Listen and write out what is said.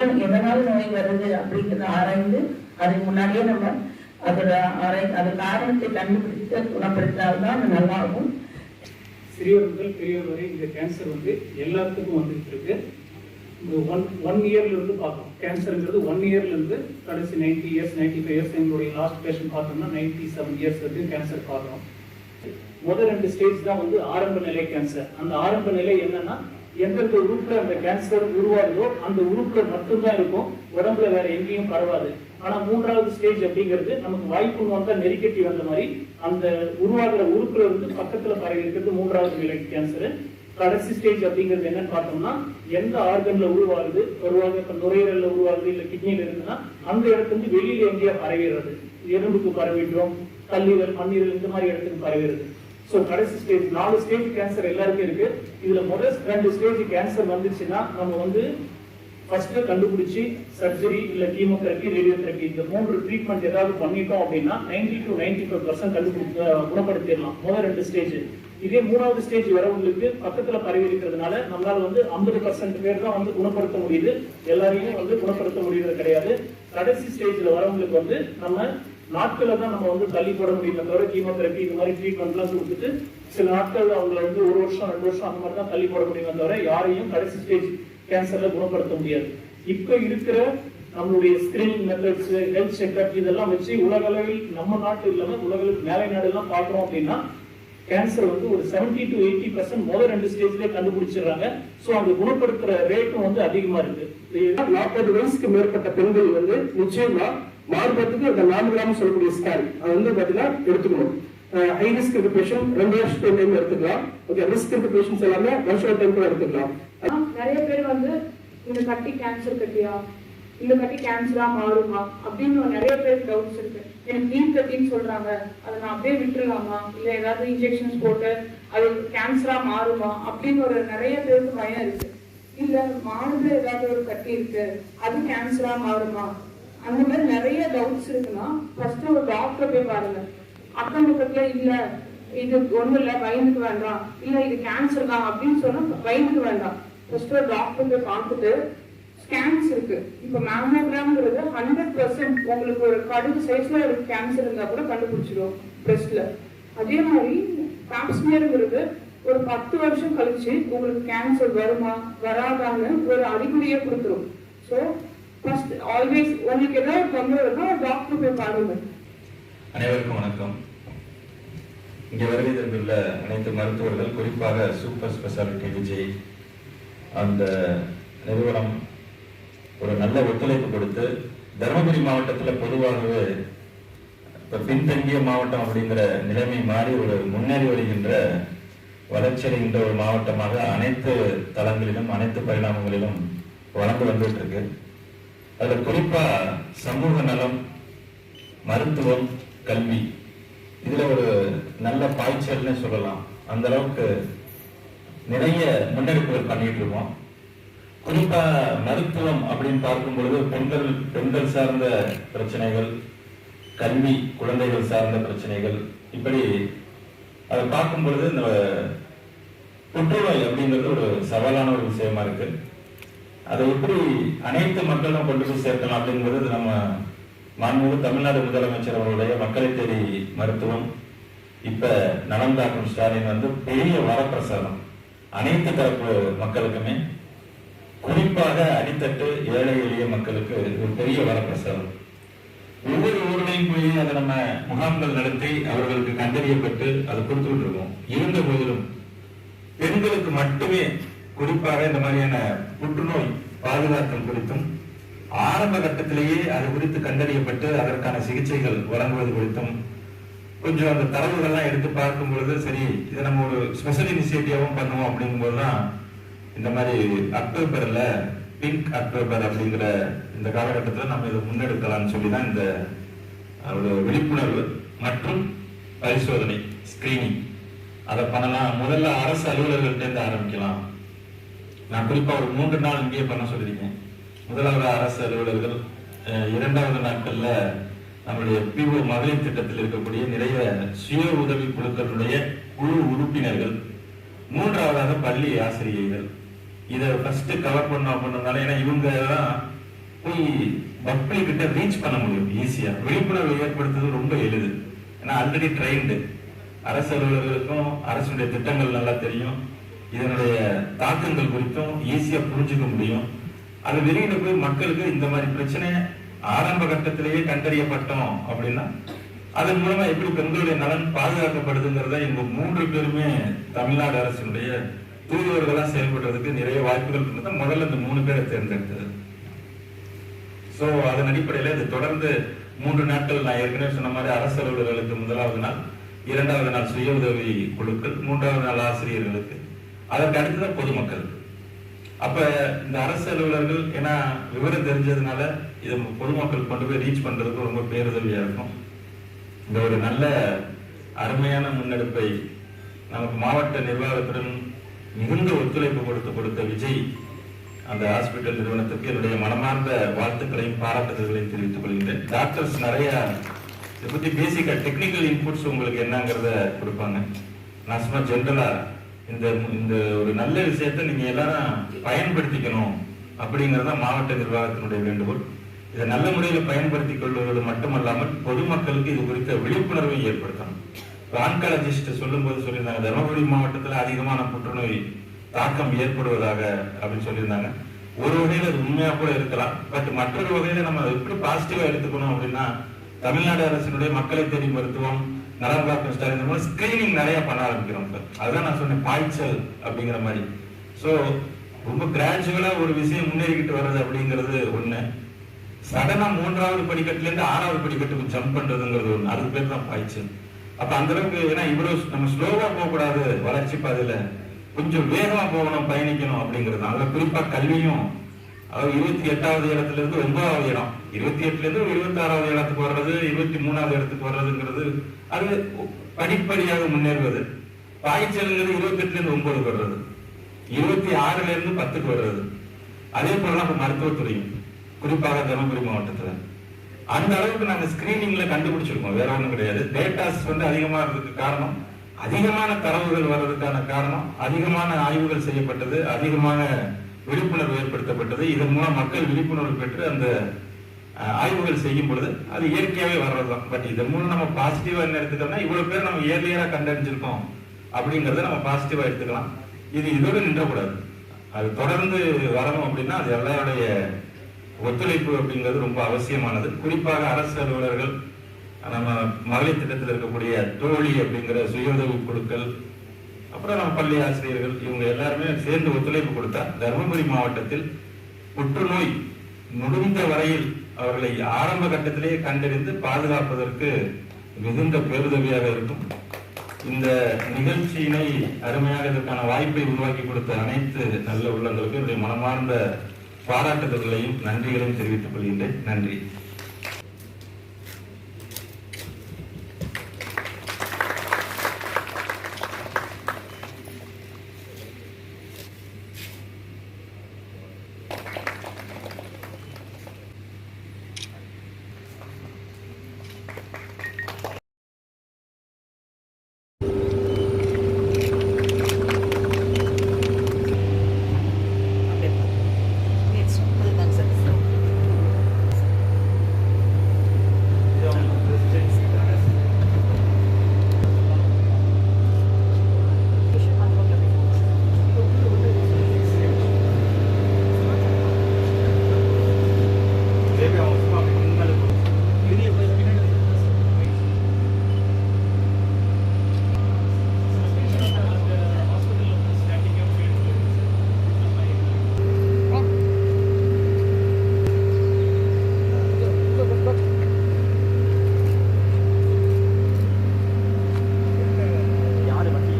எதனால் நோய் வருது அப்படிங்கிறத ஆராய்ந்து அதுக்கு முன்னாடியே நம்ம அதோட ஆராய் அது காரணத்தை கண்டுபிடித்து குணப்படுத்தினால்தான் அது நல்லாகும். சிறியவர் முதல் பெரியவர் வரை இந்த கேன்சர் வந்து எல்லாத்துக்கும் வந்துட்டு இருக்கு. இந்த ஒன் ஒன் இயர்ல இருந்து பார்க்கணும். கேன்சருங்கிறது ஒன் இயர்ல இருந்து கடைசி ninety years ninety five years எங்களுடைய லாஸ்ட் பேஷண்ட் பார்த்தோம்னா நைன்டி செவன் இயர்ஸ் வரைக்கும் கேன்சர் பார்க்கணும். முதல் ரெண்டு ஸ்டேஜ் தான் வந்து ஆரம்ப நிலை கேன்சர் அந்த ஆரம்ப நிலை என்னன்னா எந்தெந்த உறுப்புல அந்த கேன்சர் உருவாகுதோ அந்த உறுப்புல மட்டும்தான் இருக்கும். உடம்புல வேற எங்கேயும் பரவாது. ஆனா மூன்றாவது ஸ்டேஜ் அப்படிங்கிறது நமக்கு வாய்ப்பு வந்தா நெருக்கட்டி வந்த மாதிரி அந்த உருவாகிற உறுப்புல இருந்து பக்கத்துல பரவி இருக்கிறது மூன்றாவது நிலை கேன்சர் கடைசி ஸ்டேஜ் அப்படிங்கிறது என்னன்னு பார்த்தோம்னா எந்த ஆர்கன்ல உருவாகுது வருவாங்க இப்ப நுரையீரல்ல உருவாகுது இல்ல கிட்னியில இருந்துன்னா அந்த இடத்துல இருந்து வெளியில எங்கேயா பரவிடுறது. எறும்புக்கு பரவிட்டோம் கல்லீரல் மண்ணீரல் இந்த மாதிரி இடத்துக்கு பரவிடுறது. ஸோ கடைசி ஸ்டேஜ் நாலு ஸ்டேஜ் கேன்சர் எல்லாருக்கும் இருக்கு. இதுல முதல் ரெண்டு ஸ்டேஜ் கேன்சர் வந்துச்சுன்னா நம்ம வந்து ஃபர்ஸ்ட் கண்டுபிடிச்சி சர்ஜரி இல்ல ரேடியோ ரேடியோதெரபி இந்த மூன்று ட்ரீட்மெண்ட் ஏதாவது பண்ணிட்டோம் அப்படின்னா ninety to ninety five percent கண்டுபிடிச்சு குணப்படுத்திடலாம். முதல் ரெண்டு ஸ்டேஜ் இதே மூணாவது ஸ்டேஜ் வரவங்களுக்கு பக்கத்துல பரவி இருக்கிறதுனால நம்மளால வந்து ஐம்பது பர்சன்ட் பேர் தான் வந்து குணப்படுத்த முடியுது. எல்லாரையும் வந்து குணப்படுத்த முடியறது கிடையாது. கடைசி ஸ்டேஜ்ல வரவங்களுக்கு வந்து நம்ம நாட்களை தான் நம்ம வந்து தள்ளி போட முடியுமே தவிர கீமோதெரப்பி இந்த மாதிரி ட்ரீட்மெண்ட்லாம் கொடுத்துட்டு சில நாட்கள் அவங்களை வந்து ஒரு வருஷம் ரெண்டு வருஷம் அந்த மாதிரி தான் தள்ளி போட முடியுமே தவிர யாரையும் கடைசி ஸ்டேஜ் கேன்சர்ல குணப்படுத்த முடியாது. இப்போ இருக்கிற நம்மளுடைய ஸ்கிரீனிங் மெத்தட்ஸ் ஹெல்த் செக்அப் இதெல்லாம் வச்சு உலக அளவில் நம்ம நாட்டு இல்லாமல் உலகளவில் மேலை நாடுலாம் பார்க்குறோம் அப்படின்னா கேன்சர் வந்து ஒரு 70 டு எயிட்டி பர்சன்ட் முதல் ரெண்டு ஸ்டேஜ்லேயே கண்டுபிடிச்சிடுறாங்க. ஸோ அந்த குணப்படுத்துற ரேட்டும் வந்து அதிகமாக இருக்கு. நாற்பது வயசுக்கு மேற்பட்ட பெண்கள் வந்து நிச்சயமா மார்பத்துக்கு அந்த நாலு கிராம் சொல்லக்கூடிய ஸ்கேன் அது வந்து பாத்தீங்கன்னா எடுத்துக்கணும். ஹை ரிஸ்க் இருக்க ரெண்டு வருஷம் டைம் எடுத்துக்கலாம். ஓகே ரிஸ்க் இருக்க பேஷண்ட்ஸ் எல்லாமே வருஷம் டைம் கூட எடுத்துக்கலாம். நிறைய பேர் வந்து இந்த கட்டி கேன்சர் கட்டியா? இந்த கட்டி கேன்சரா மாறுமா? அப்படின்னு நிறைய பேருக்கு டவுட்ஸ் இருக்கு. எனக்கு நீர் கட்டின்னு சொல்றாங்க. அதை நான் அப்படியே விட்டுருலாமா இல்ல ஏதாவது இன்ஜெக்ஷன்ஸ் போட்டு அது கேன்சரா மாறுமா? அப்படின்னு ஒரு நிறைய பேருக்கு பயம் இருக்கு. இல்ல மாடுல ஏதாவது ஒரு கட்டி இருக்கு. அது கேன்சரா மாறுமா? அந்த மாதிரி நிறைய டவுட்ஸ் இருக்குன்னா ஃபர்ஸ்ட் ஒரு டாக்டர் போய் பாருங்க. அக்கம் பக்கத்துல இல்ல இது ஒண்ணு இல்ல பயந்துக்க வேண்டாம். இல்ல இது கேன்சர் தான் அப்படின்னு சொன்னா பயந்துக்க வேண்டாம். ஃபர்ஸ்ட் ஒரு டாக்டர் போய் பார்த்துட்டு ஸ்கேன்ஸ் இருக்கு. இப்ப மேமோகிராம்ங்கிறது ஹண்ட்ரட் பர்சன்ட் உங்களுக்கு ஒரு கடுகு சைஸ்ல ஒரு கேன்சர் இருந்தா கூட கண்டுபிடிச்சிடும் பிரஸ்ட்ல அதே மாதிரி பாப்ஸ்மியர்ங்கிறது ஒரு பத்து வருஷம் கழிச்சு உங்களுக்கு கேன்சர் வருமா வராதான்னு ஒரு அறிகுறியை கொடுத்துரும். ஸோ ஃபர்ஸ்ட் ஆல்வேஸ் உங்களுக்கு ஏதாவது தொந்தரவு டாக்டர் போய் பாருங்க அனைவருக்கும் வணக்கம். இங்கே வருகை தந்துள்ள அனைத்து மருத்துவர்கள் குறிப்பாக சூப்பர் ஸ்பெஷாலிட்டி விஜய் அந்த நிறுவனம் ஒரு நல்ல ஒத்துழைப்பு கொடுத்து தருமபுரி மாவட்டத்தில் பொதுவாகவே இப்போ பின்தங்கிய மாவட்டம் அப்படிங்கிற நிலைமை மாறி ஒரு முன்னேறி வருகின்ற வளர்ச்சி அடைகின்ற ஒரு மாவட்டமாக அனைத்து தளங்களிலும் அனைத்து பரிணாமங்களிலும் வளர்ந்து வந்துட்டு இருக்கு. அதில் குறிப்பா சமூக நலம் மருத்துவம் கல்வி. இதுல ஒரு நல்ல பாய்ச்சல்னு சொல்லலாம். அந்த அளவுக்கு நிறைய முன்னெடுப்புகள் பண்ணிட்டு இருக்கோம். குறிப்பா மருத்துவம் அப்படின்னு பார்க்கும் பொழுது பெண்கள் பெண்கள் சார்ந்த பிரச்சனைகள் கல்வி குழந்தைகள் சார்ந்த பிரச்சனைகள் இப்படி அதை பார்க்கும் பொழுது இந்த புற்றுநோய் அப்படிங்கிறது ஒரு சவாலான ஒரு விஷயமா இருக்கு. அதை எப்படி அனைத்து மக்களும் கொண்டு போய் சேர்க்கலாம் அப்படிங்கிறது நம்ம மாண்புமிகு தமிழ்நாடு முதலமைச்சர் அவருடைய மக்களை தேடி மருத்துவம் இப்ப நலம் காக்கும் ஸ்டாலின் வந்து பெரிய வரப்பிரசாதம். அனைத்து தரப்பு மக்களுக்குமே குறிப்பாக அடித்தட்டு ஏழை எளிய மக்களுக்கு ஒரு பெரிய வரப்பிரசாதம். ஒவ்வொரு ஊர்லையும் போய் அதை நம்ம முகாம்கள் நடத்தி அவர்களுக்கு கண்டறியப்பட்டு அதை கொடுத்துட்டு இருக்கோம். இருந்த போதிலும் பெண்களுக்கு மட்டுமே குறிப்பாக இந்த மாதிரியான புற்றுநோய் பாதுகாத்தல் குறித்தும் ஆரம்ப கட்டத்திலேயே அது குறித்து கண்டறியப்பட்டு அதற்கான சிகிச்சைகள் வழங்குவது குறித்தும் கொஞ்சம் அந்த தரவுகள்லாம் எடுத்து பார்க்கும் பொழுது சரி இதை நம்ம ஒரு ஸ்பெஷல் இனிஷியேட்டிவாகவும் பண்ணுவோம் அப்படிங்கும்போது தான் இந்த மாதிரி அக்டோபரில் பிங்க் அக்டோபர் அப்படிங்கிற இந்த காலகட்டத்தில் நம்ம இதை முன்னெடுக்கலாம்னு சொல்லி தான் இந்த ஒரு விழிப்புணர்வு மற்றும் பரிசோதனை ஸ்கிரீனிங் அதை பண்ணலாம். முதல்ல அரசு அலுவலர்கள்ட்ட ஆரம்பிக்கலாம். நான் குறிப்பா ஒரு மூன்று நாள் இங்கே பண்ண சொல்லியிருக்கேன். முதலாவது அரசு அலுவலர்கள் இரண்டாவது நாட்கள்ல நம்மளுடைய பிஓ மகளிர் திட்டத்தில் இருக்கக்கூடிய நிறைய சுய உதவி குழுக்களுடைய குழு உறுப்பினர்கள் மூன்றாவதாக பள்ளி ஆசிரியர்கள் இதை ஃபர்ஸ்ட் கவர் பண்ண அப்படின்னால ஏன்னா இவங்க தான் போய் பப்ளிக் கிட்ட ரீச் பண்ண முடியும் ஈஸியா விழிப்புணர்வு ஏற்படுத்துறது ரொம்ப எளிது. ஏன்னா ஆல்ரெடி ட்ரெயின்டு அரசு அலுவலர்களுக்கும் அரசுடைய திட்டங்கள் நல்லா தெரியும். இதனுடைய தாக்கங்கள் குறித்தும் ஈஸியா புரிஞ்சுக்க முடியும். அது வெளியில போய் மக்களுக்கு இந்த மாதிரி பிரச்சனை ஆரம்ப கட்டத்திலேயே கண்டறியப்பட்டோம் அப்படின்னா அதன் மூலமா எப்படி பெண்களுடைய நலன் பாதுகாக்கப்படுதுங்கிறத இவங்க மூன்று பேருமே தமிழ்நாடு அரசினுடைய தூதுவர்களா செயல்படுறதுக்கு நிறைய வாய்ப்புகள் இருந்தது முதல்ல இந்த மூணு பேரை தேர்ந்தெடுத்தது. சோ அதன் அடிப்படையில இது தொடர்ந்து மூன்று நாட்கள் நான் ஏற்கனவே சொன்ன மாதிரி அரசு அலுவலர்களுக்கு முதலாவது நாள் இரண்டாவது நாள் சுய உதவி குழுக்கள் மூன்றாவது நாள் ஆசிரியர்களுக்கு அதற்கு அடுத்ததான் பொதுமக்கள். அப்ப இந்த அரசு அலுவலர்கள் ஏன்னா விவரம் தெரிஞ்சதுனால இதை பொதுமக்கள் கொண்டு போய் ரீச் பண்றதுக்கு ரொம்ப பேருதவியா இருக்கும். இந்த ஒரு நல்ல அருமையான முன்னெடுப்பை நமக்கு மாவட்ட நிர்வாகத்துடன் மிகுந்த ஒத்துழைப்பு கொடுத்து கொடுத்த விஜய் அந்த ஹாஸ்பிட்டல் நிறுவனத்துக்கு என்னுடைய மனமார்ந்த வாழ்த்துக்களையும் பாராட்டுதல்களையும் தெரிவித்துக் கொள்கின்றேன். டாக்டர்ஸ் நிறைய இதை பத்தி பேசிக்கா டெக்னிக்கல் இன்புட்ஸ் உங்களுக்கு என்னங்கிறத கொடுப்பாங்க. நான் சும்மா ஜென்ரலா இந்த இந்த ஒரு நல்ல விஷயத்தை நீங்க எல்லாரும் பயன்படுத்திக்கணும் அப்படிங்கறத தான் மாவட்ட நிர்வாகத்தினுடைய வேண்டுகோள். இதை நல்ல முறையில் பயன்படுத்திக் கொள்வது மட்டுமல்லாமல் பொதுமக்களுக்கு இது குறித்த விழிப்புணர்வை ஏற்படுத்தணும். ஆன்காலஜிஸ்ட் சொல்லும் போது சொல்லியிருந்தாங்க தருமபுரி மாவட்டத்தில் அதிகமான புற்றுநோய் தாக்கம் ஏற்படுவதாக அப்படின்னு சொல்லியிருந்தாங்க. ஒரு வகையில அது உண்மையா கூட இருக்கலாம். பட் மற்றொரு வகையில நம்ம எப்படி பாசிட்டிவா எடுத்துக்கணும் அப்படின்னா தமிழ்நாடு அரசினுடைய மக்களை தேடி மருத்துவம் நலம் ஸ்டார் இந்த மாதிரி ஸ்கிரீனிங் நிறைய பண்ண ஆரம்பிக்கிறோம் சார். அதுதான் நான் சொன்னேன் பாய்ச்சல் அப்படிங்கிற மாதிரி. ஸோ ரொம்ப கிராஜுவலாக ஒரு விஷயம் முன்னேறிக்கிட்டு வர்றது அப்படிங்கிறது ஒன்று சடனாக மூன்றாவது படிக்கட்டுலேருந்து ஆறாவது படிக்கட்டுக்கு ஜம்ப் பண்ணுறதுங்கிறது ஒன்று அதுக்கு பேர் தான் பாய்ச்சல். அப்போ அந்த அளவுக்கு ஏன்னா இவ்வளோ நம்ம ஸ்லோவாக போகக்கூடாது வளர்ச்சி பாதையில் கொஞ்சம் வேகமாக போகணும் பயணிக்கணும் அப்படிங்கிறது அதில் குறிப்பாக கல்வியும் அதாவது இருபத்தி எட்டாவது இடத்துல இருந்து ஒன்பதாவது இடம். இருபத்தி எட்டுல இருந்து ஒரு இருபத்தி ஆறாவது இடத்துக்கு வர்றது இருபத்தி மூணாவது இடத்துக்கு வர்றதுங்கிறது அது படிப்படியாக முன்னேறுவது. பாய்ச்சல்ங்கிறது இருபத்தி எட்டுல இருந்து ஒன்பதுக்கு வர்றது. இருபத்தி ஆறுல இருந்து பத்துக்கு வர்றது. அதே போல நம்ம மருத்துவத்துறையும் குறிப்பாக தருமபுரி மாவட்டத்துல. அந்த அளவுக்கு நாங்க ஸ்கிரீனிங்கில் கண்டுபிடிச்சிருக்கோம். வேற ஒன்றும் கிடையாது. டேட்டாஸ் வந்து அதிகமா இருக்கிறதுக்கு காரணம் அதிகமான தரவுகள் வர்றதுக்கான காரணம் அதிகமான ஆய்வுகள் செய்யப்பட்டது அதிகமான விழிப்புணர்வு ஏற்படுத்தப்பட்டது. இதன் மூலம் மக்கள் விழிப்புணர்வு பெற்று அந்த ஆய்வுகள் செய்யும் பொழுது அது இயற்கையாவே வர்றதுதான். பட் இதன் மூலம் நம்ம பாசிட்டிவா என்ன எடுத்துட்டோம்னா இவ்வளவு பேர் நம்ம ஏர்லியரா கண்டறிஞ்சிருக்கோம் அப்படிங்கறத நம்ம பாசிட்டிவா எடுத்துக்கலாம். இது இதோடு நின்றக்கூடாது. அது தொடர்ந்து வரணும் அப்படின்னா அது எல்லாருடைய ஒத்துழைப்பு அப்படிங்கிறது ரொம்ப அவசியமானது. குறிப்பாக அரசு அலுவலர்கள் நம்ம மகளிர் திட்டத்தில் இருக்கக்கூடிய தோழி அப்படிங்கிற சுய உதவி குழுக்கள் அப்புறம் நம்ம பள்ளி ஆசிரியர்கள் இவங்க எல்லாருமே சேர்ந்து ஒத்துழைப்பு கொடுத்தா தருமபுரி மாவட்டத்தில் புற்றுநோய் முடிந்த வரையில் அவர்களை ஆரம்ப கட்டத்திலேயே கண்டறிந்து பாதுகாப்பதற்கு மிகுந்த பேருதவியாக இருக்கும். இந்த நிகழ்ச்சியினை அருமையாக இதற்கான வாய்ப்பை உருவாக்கி கொடுத்த அனைத்து நல்ல உள்ளங்களுக்கும் என்னுடைய மனமார்ந்த பாராட்டுதல்களையும் நன்றிகளையும் தெரிவித்துக் கொள்கின்றேன். நன்றி.